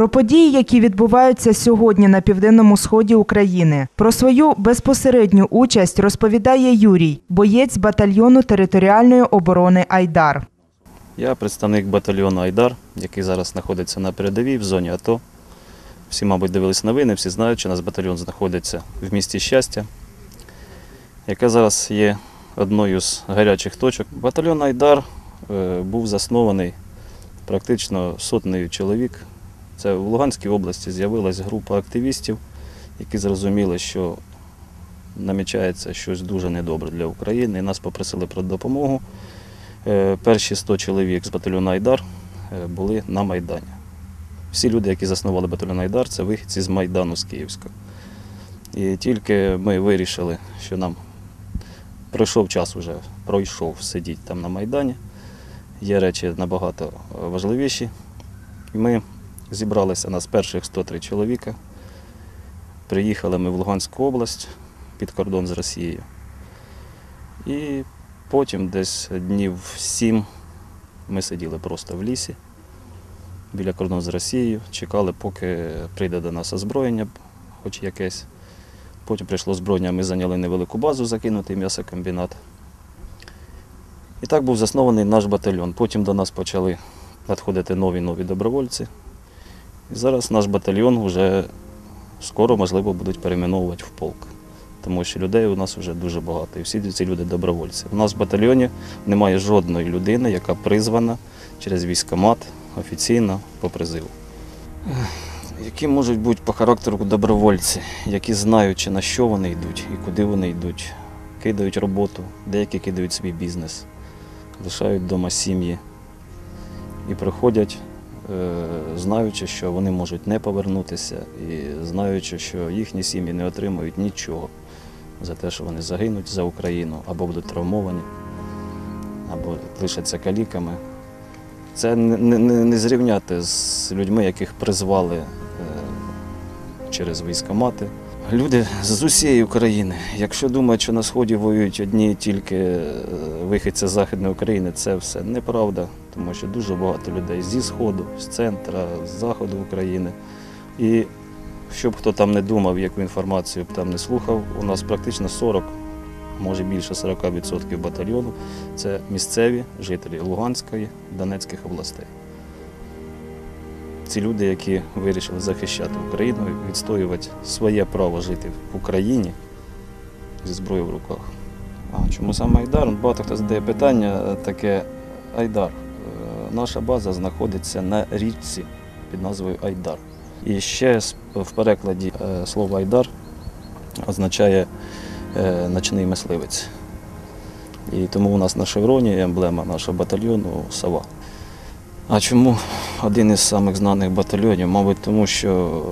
Про події, які відбуваються сьогодні на південному сході України. Про свою безпосередню участь розповідає Юрій, боєць батальйону територіальної оборони Айдар. Я представник батальйону Айдар, який зараз знаходиться на передовій в зоні АТО. Всі, мабуть, дивились новини, всі знають, що наш батальйон знаходиться в місті Щастя, яке зараз є одною з гарячих точок. Батальйон Айдар е, був заснований практично сотнею чоловік. Це в Луганській області з'явилася група активістів, які зрозуміли, що намічається щось дуже недобре для України, і нас попросили про допомогу. Е, Перші 100 чоловік з батальйону Айдар е, були на Майдані. Всі люди, які заснували батальйон Айдар, це вихідці з Майдану з Київська. І тільки ми вирішили, що нам пройшов час уже, пройшов сидіти там на Майдані. Є речі набагато важливіші. І ми зібралися нас перших 103 чоловіка. Приїхали ми в Луганську область під кордон з Росією. І Потім десь днів сім ми сиділи просто в лісі біля кордону з Росією, чекали, поки прийде до нас озброєння, хоч якесь. Потім прийшло озброєння, ми зайняли невелику базу, закинутий м'ясокомбінат. І так був заснований наш батальйон. Потім до нас почали надходити нові нові добровольці. І зараз наш батальйон вже скоро, можливо, будуть перейменовувати в полк тому що людей у нас вже дуже багато. І всі ці люди добровольці. У нас в батальйоні немає жодної людини, яка призвана через військомат офіційно по призиву. Які можуть бути по характеру добровольці, які знаючи, на що вони йдуть і куди вони йдуть, кидають роботу, деякі кидають свій бізнес, лишають вдома сім'ї і приходять, знаючи, що вони можуть не повернутися, і знаючи, що їхні сім'ї не отримують нічого за те, що вони загинуть за Україну або будуть травмовані, або лишаться каліками. Це не, не, не зрівняти з людьми, яких призвали е, через військомати. Люди з усієї України. Якщо думають, що на Сході воюють одні тільки е, вихідці з Західної України, це все неправда, тому що дуже багато людей зі Сходу, з центра, з заходу України. І щоб хто там не думав, яку інформацію б там не слухав, у нас практично 40, може більше 40% батальйону це місцеві жителі Луганської, Донецьких областей. Ці люди, які вирішили захищати Україну, відстоювати своє право жити в Україні зі зброєю в руках. А чому саме Айдар? Багато хто задає питання е, таке Айдар. Наша база знаходиться на річці під назвою Айдар. І ще в перекладі е, слово Айдар означає е, ночний мисливець. І тому у нас на шевроні емблема нашого батальйону сова. А чому один із самих знаних батальйонів? Мабуть, тому що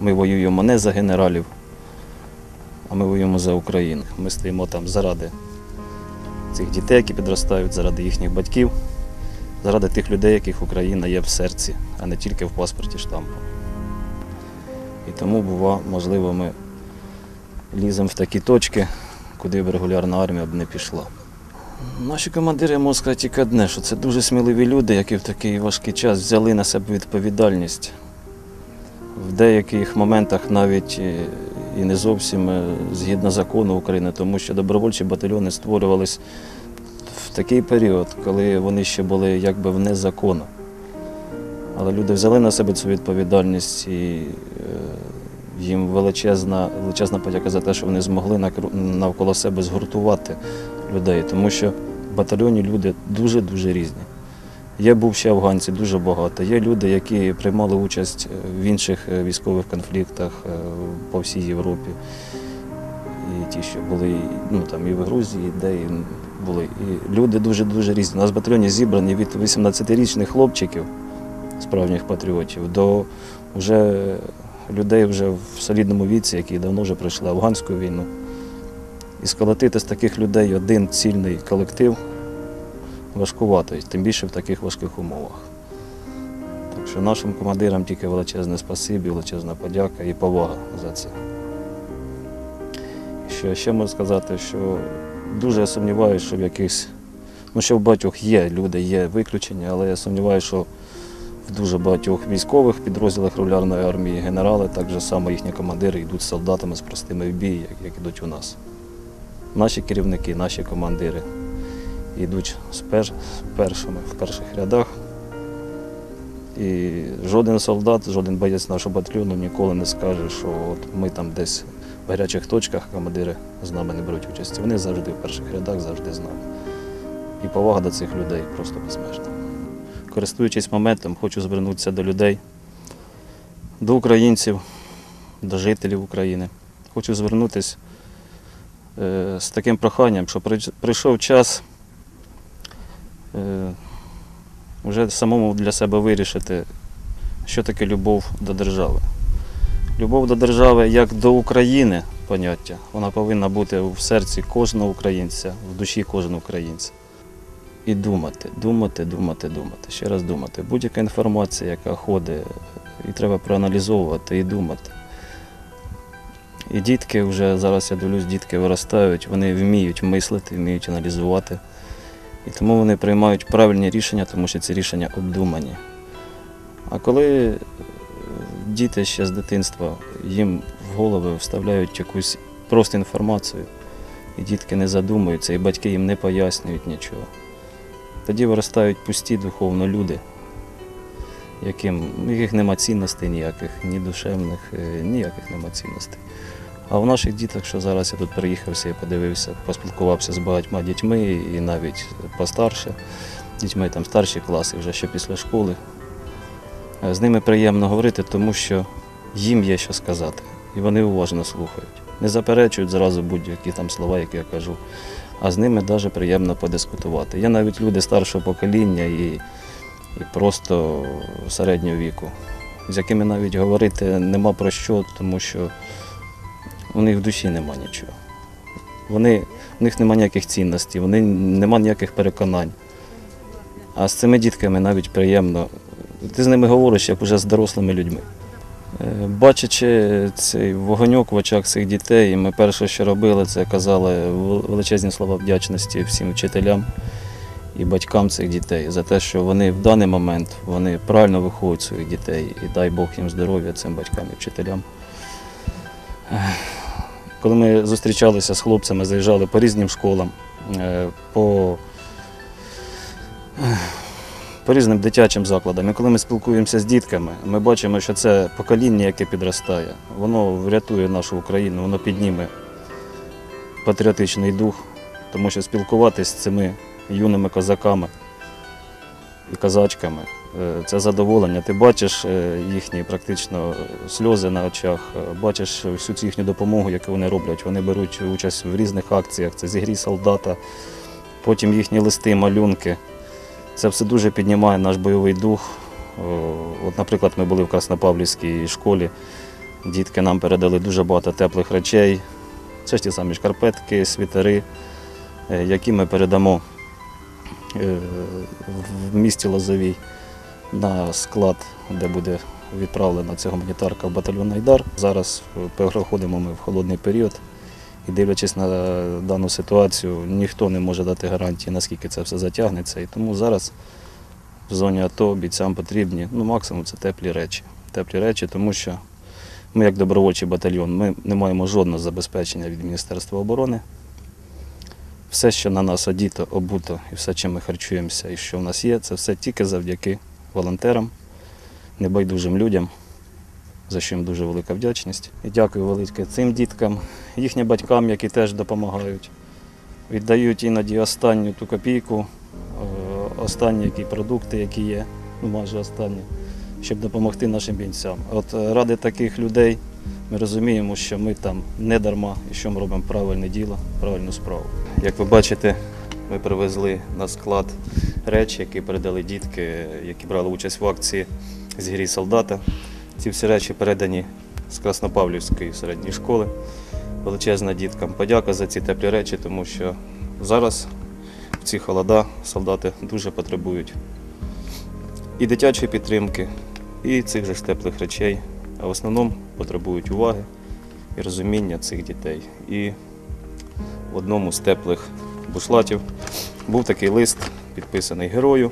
ми воюємо не за генералів, а ми воюємо за Україну. Ми стоїмо там заради цих дітей, які підростають, заради їхніх батьків, заради тих людей, яких Україна є в серці, а не тільки в паспорті штампу. І тому, бува, можливо, ми ліземо в такі точки, куди б регулярна армія б не пішла. Наші командири можу сказати тільки одне, що це дуже сміливі люди, які в такий важкий час взяли на себе відповідальність. В деяких моментах навіть е, і не зовсім е, згідно закону України, тому що добровольчі батальйони створювались в такий період, коли вони ще були якби вне закону. Але люди взяли на себе цю відповідальність і е, їм величезна, величезна подяка за те, що вони змогли навколо себе згуртувати людей, тому що в батальйоні люди дуже-дуже різні. Є бувші афганці дуже багато. Є люди, які приймали участь в інших е, військових конфліктах е, по всій Європі. І ті, що були ну, там, і в Грузії, де і були. І люди дуже-дуже різні. У нас в батальйоні зібрані від 18-річних хлопчиків, справжніх патріотів, до вже людей вже в солідному віці, які давно вже пройшли афганську війну. І сколотити з таких людей один цільний колектив важкувато, тим більше в таких важких умовах. Так що нашим командирам тільки величезне спасибі, величезна подяка і повага за це. Що ще можу сказати, що дуже я сумніваюся, що в якихось, ну що в багатьох є люди, є виключення, але я сумніваюся, що в дуже багатьох військових підрозділах регулярної армії генерали, так же само їхні командири йдуть з солдатами, з простими в бій, як, як ідуть у нас. Наші керівники, наші командири йдуть першими в перших рядах. І жоден солдат, жоден боєць нашого батальйону ніколи не скаже, що от ми там десь в гарячих точках командири з нами не беруть участі. Вони завжди в перших рядах, завжди з нами. І повага до цих людей просто безмежна. Користуючись моментом, хочу звернутися до людей, до українців, до жителів України. Хочу звернутися е, з таким проханням, що прийшов час вже самому для себе вирішити, що таке любов до держави. Любов до держави як до України поняття, вона повинна бути в серці кожного українця, в душі кожного українця. І думати, думати, думати, думати, ще раз думати. Будь-яка інформація, яка ходить, і треба проаналізовувати і думати. І дітки вже зараз я дивлюсь, дітки виростають, вони вміють мислити, вміють аналізувати. І тому вони приймають правильні рішення, тому що ці рішення обдумані. А коли е, діти ще з дитинства їм в голови вставляють якусь просто інформацію, і дітки не задумуються, і батьки їм не пояснюють нічого, тоді виростають пусті духовно люди, яким, яких нема цінностей ніяких, ні душевних, е, ніяких нема цінностей. А у наших діток, що зараз я тут приїхався і подивився, поспілкувався з багатьма дітьми і навіть постарше, дітьми там старші класи, вже ще після школи. Е, З ними приємно говорити, тому що їм є що сказати, і вони уважно слухають. Не заперечують зразу будь-які там слова, які я кажу, а з ними навіть приємно подискутувати. Є навіть люди старшого покоління і, і просто середнього віку, з якими навіть говорити нема про що, тому що у них в душі нема нічого. Вони, у них нема ніяких цінностей, вони нема ніяких переконань. А з цими дітками навіть приємно. Ти з ними говориш, як уже з дорослими людьми. Е, Бачачи цей вогоньок в очах цих дітей, ми перше, що робили, це казали величезні слова вдячності всім вчителям і батькам цих дітей за те, що вони в даний момент вони правильно виховують своїх дітей і дай Бог їм здоров'я цим батькам і вчителям. Коли ми зустрічалися з хлопцями, заїжджали по різним школам, е, по, по різним дитячим закладам. І коли ми спілкуємося з дітками, ми бачимо, що це покоління, яке підростає, воно врятує нашу Україну, воно підніме патріотичний дух, тому що спілкуватися з цими юними козаками і козачками е, це задоволення. Ти бачиш е, їхні практично сльози на очах, е, бачиш всю цю їхню допомогу, яку вони роблять. Вони беруть участь в різних акціях, це зігрій солдата, потім їхні листи, малюнки. Це все дуже піднімає наш бойовий дух. От, наприклад, ми були в Краснопавлівській школі, дітки нам передали дуже багато теплих речей. Це ж ті самі шкарпетки, світери, е, які ми передамо е, в місті Лозовій на склад, де буде відправлена ця гуманітарка в батальйон Айдар. Зараз е, переходимо ми в холодний період. І дивлячись на дану ситуацію, ніхто не може дати гарантії, наскільки це все затягнеться. І тому зараз в зоні АТО бійцям потрібні, ну максимум це теплі речі. Теплі речі, тому що ми, як добровольчий батальйон, ми не маємо жодного забезпечення від Міністерства оборони. Все, що на нас одіто, обуто і все, чим ми харчуємося і що в нас є, це все тільки завдяки волонтерам, небайдужим людям, за що їм дуже велика вдячність. І дякую велике цим діткам, їхнім батькам, які теж допомагають. Віддають іноді останню ту копійку, е, останні які продукти, які є, ну майже останні, щоб допомогти нашим бійцям. От е, ради таких людей ми розуміємо, що ми там не дарма і що ми робимо правильне діло, правильну справу. Як ви бачите, ми привезли на склад речі, які передали дітки, які брали участь в акції з «Зігрій солдата. Ці всі речі передані з Краснопавлівської середньої школи. Величезна діткам подяка за ці теплі речі, тому що зараз в ці холода солдати дуже потребують і дитячої підтримки, і цих же ж теплих речей, а в основному потребують уваги і розуміння цих дітей. І в одному з теплих бушлатів був такий лист, підписаний герою,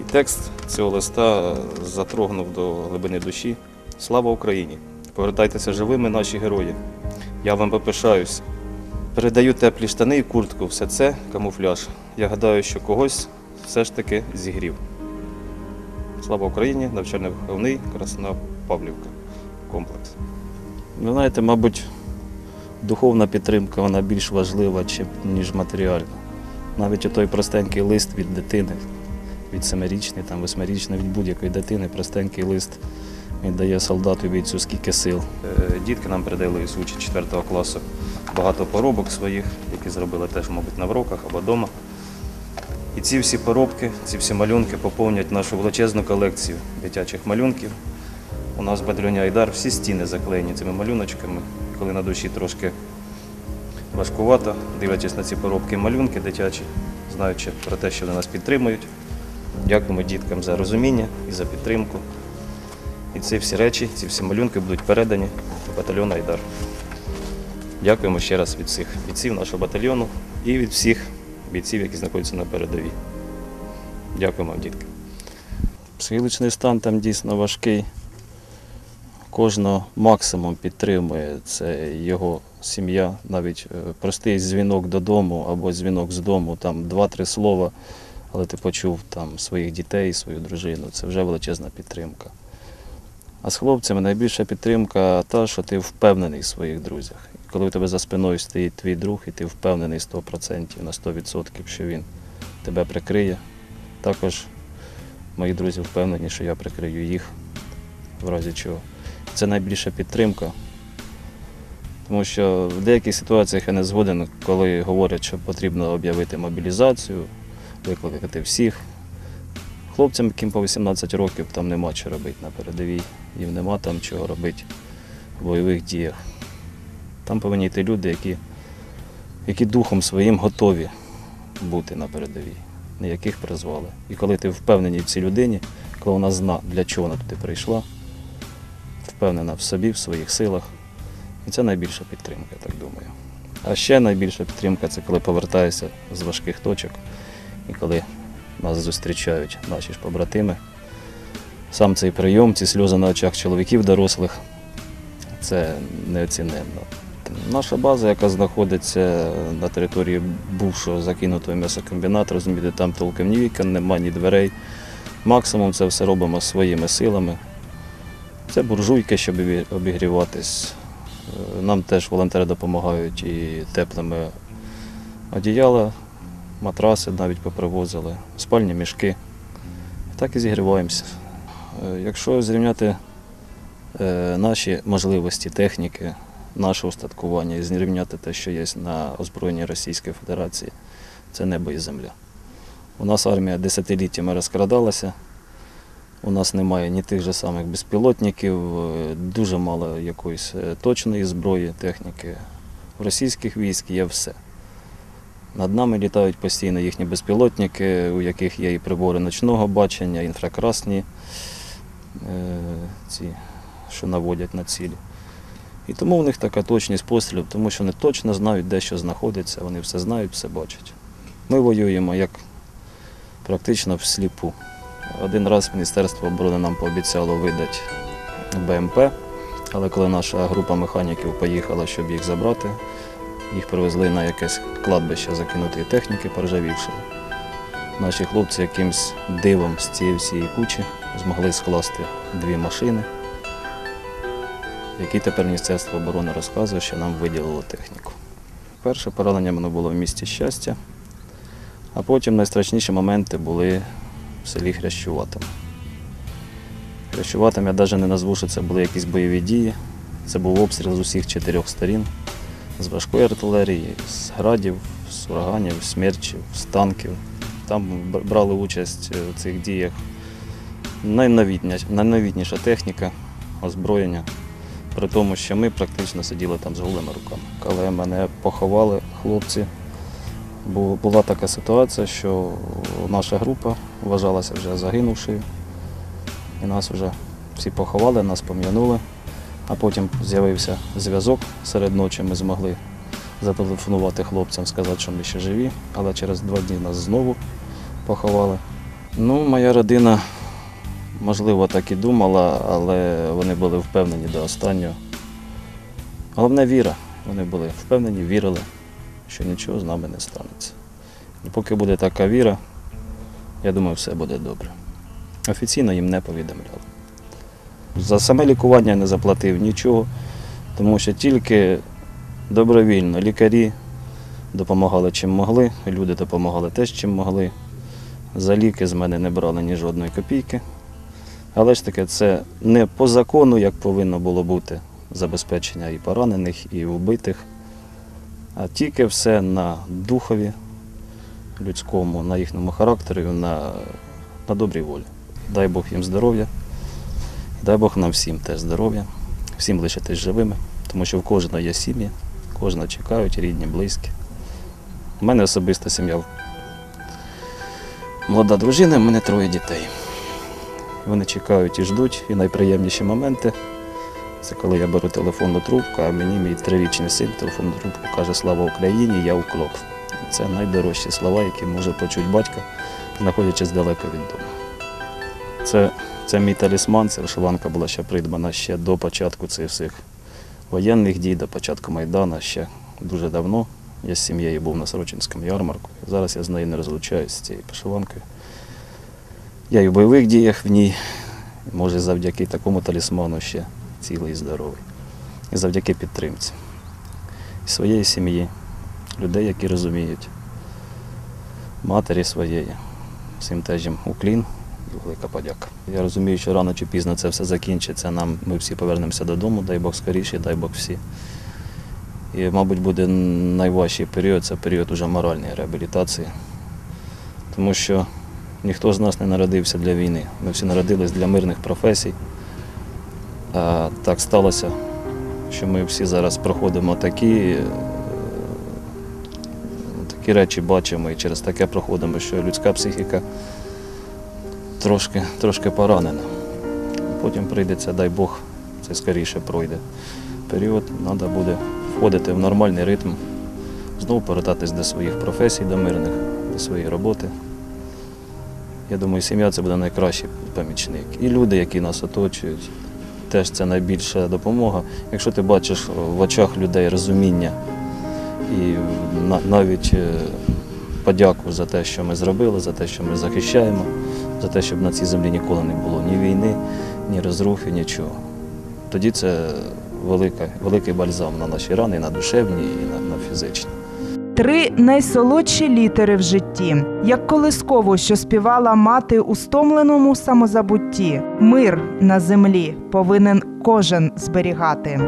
і текст цього листа затрогнув до глибини душі. Слава Україні! Повертайтеся живими, наші герої. Я вам попишаюсь. Передаю теплі штани і куртку. Все це камуфляж. Я гадаю, що когось все ж таки зігрів. Слава Україні! Навчально-виховний Красна Павлівка. Комплекс. Ви знаєте, мабуть, духовна підтримка вона більш важлива, ніж матеріальна. Навіть той простенький лист від дитини, від семирічної, восьмирічної, від будь-якої дитини, простенький лист він дає солдату бійцю скільки сил. Е, Дітки нам передали з учень 4 класу багато поробок своїх, які зробили теж, мабуть, на вроках або вдома. І ці всі поробки, ці всі малюнки поповнять нашу величезну колекцію дитячих малюнків. У нас в Айдар всі стіни заклеєні цими малюночками. Коли на душі трошки важкувато, дивлячись на ці поробки малюнки дитячі, знаючи про те, що вони нас підтримують. Дякуємо діткам за розуміння і за підтримку. І ці всі речі, ці всі малюнки будуть передані в батальйон Айдар. Дякуємо ще раз від всіх бійців нашого батальйону і від всіх бійців, які знаходяться на передовій. Дякуємо, вам, дітки. Психологічний стан там дійсно важкий. Кожного максимум підтримує це його сім'я, навіть е, простий дзвінок додому або дзвінок з дому, там два-три слова, але ти почув там своїх дітей, свою дружину. Це вже величезна підтримка. А з хлопцями найбільша підтримка та, що ти впевнений в своїх друзях. Коли у тебе за спиною стоїть твій друг, і ти впевнений 100% на 100%, що він тебе прикриє. Також мої друзі впевнені, що я прикрию їх в разі чого. Це найбільша підтримка. Тому що в деяких ситуаціях я не згоден, коли говорять, що потрібно об'явити мобілізацію, викликати всіх. Хлопцям, яким по 18 років, там нема що робити на передовій, їм нема там чого робити в бойових діях. Там повинні йти люди, які, які духом своїм готові бути на передовій, ніяких призвали. І коли ти впевнений в цій людині, коли вона зна, для чого вона туди прийшла, впевнена в собі, в своїх силах. І це найбільша підтримка, я так думаю. А ще найбільша підтримка це коли повертаєшся з важких точок і коли нас зустрічають наші ж побратими. Сам цей прийом, ці сльози на очах чоловіків дорослих, це неоціненно. Наша база, яка знаходиться на території бувшого закинутого м'ясокомбінату, розумієте, там толком ні вікон, нема ні дверей. Максимум це все робимо своїми силами. Це буржуйки, щоб обігріватись. Е, Нам теж волонтери допомагають і теплими одіяла, матраси навіть попривозили, спальні мішки. Так і зігріваємося. Е, Якщо зрівняти е, наші можливості техніки, наше устаткування і зрівняти те, що є на озброєнні Російської Федерації, це небо і земля. У нас армія десятиліттями розкрадалася. У нас немає ні тих же самих безпілотників, е, дуже мало якоїсь е, точної зброї, техніки. В російських військ є все. Над нами літають постійно їхні безпілотники, у яких є і прибори ночного бачення, інфракрасні, е, ці, що наводять на цілі. І тому в них така точність пострілів, тому що вони точно знають, де що знаходиться, вони все знають, все бачать. Ми воюємо як практично всліпу. Один раз Міністерство оборони нам пообіцяло видати БМП, але коли наша група механіків поїхала, щоб їх забрати, їх привезли на якесь кладбище закинутої техніки поржавівшої. Наші хлопці якимсь дивом з цієї всієї кучі змогли скласти дві машини, які тепер Міністерство оборони розказує, що нам виділило техніку. Перше поранення воно було в місті щастя, а потім найстрашніші моменти були в селі Хрящуватим. Хрящуватим я навіть не назву, що це були якісь бойові дії. Це був обстріл з усіх чотирьох сторін, з важкої артилерії, з градів, з ураганів, смерчів, з танків. Там брали участь е, в цих діях найновітня- найновітніша техніка, озброєння. При тому, що ми практично сиділи там з голими руками. Коли мене поховали хлопці, бу- була така ситуація, що наша група вважалася вже загинувшою. І нас вже всі поховали, нас пом'янули. А потім з'явився зв'язок серед ночі. Ми змогли зателефонувати хлопцям, сказати, що ми ще живі, але через два дні нас знову поховали. Ну, моя родина Можливо, так і думала, але вони були впевнені до останнього. Головне віра. Вони були впевнені, вірили, що нічого з нами не станеться. І поки буде така віра, я думаю, все буде добре. Офіційно їм не повідомляли. За саме лікування я не заплатив нічого, тому що тільки добровільно лікарі допомагали чим могли, люди допомагали теж чим могли. За ліки з мене не брали ні жодної копійки. Але ж таки, це не по закону, як повинно було бути забезпечення і поранених, і вбитих, а тільки все на духові людському, на їхньому характері, на, на добрій волі. Дай Бог їм здоров'я, дай Бог нам всім теж здоров'я, всім лишитись живими, тому що в кожного є сім'я, кожного чекають, рідні, близькі. У мене особиста сім'я. Молода дружина, в мене троє дітей. Вони чекають і ждуть, і найприємніші моменти. Це коли я беру телефонну трубку, а мені мій трирічний син телефонну трубку каже Слава Україні, я уклоп. Це найдорожчі слова, які може почути батько, знаходячись далеко від дому. Це, це мій талісман, ця вишиванка була ще придбана ще до початку цих всіх воєнних дій, до початку Майдану, ще дуже давно. Я з сім'єю був на Сорочинському ярмарку. Зараз я з нею не розлучаюсь з цією вишиванкою. Я і в бойових діях в ній, може, завдяки такому талісману ще цілий і здоровий. І завдяки підтримці і своєї сім'ї, людей, які розуміють, матері своєї. Всім теж уклін і велика подяка. Я розумію, що рано чи пізно це все закінчиться. Нам ми всі повернемося додому, дай Бог скоріше, дай Бог всі. І, мабуть, буде найважчий період це період уже моральної реабілітації. Тому що ніхто з нас не народився для війни. Ми всі народились для мирних професій. Так сталося, що ми всі зараз проходимо такі, е, такі речі бачимо і через таке проходимо, що людська психіка трошки, трошки поранена. Потім прийдеться, дай Бог, це скоріше пройде період, треба буде входити в нормальний ритм, знову повертатись до своїх професій, до мирних, до своєї роботи. Я думаю, сім'я це буде найкращий помічник. І люди, які нас оточують, теж це найбільша допомога. Якщо ти бачиш в очах людей розуміння і навіть е, подяку за те, що ми зробили, за те, що ми захищаємо, за те, щоб на цій землі ніколи не було ні війни, ні розрухи, нічого. Тоді це велика, великий бальзам на наші рани, і на душевні, і на, на фізичні. Три найсолодші літери в житті, як колисково, що співала мати у стомленому самозабутті. Мир на землі повинен кожен зберігати.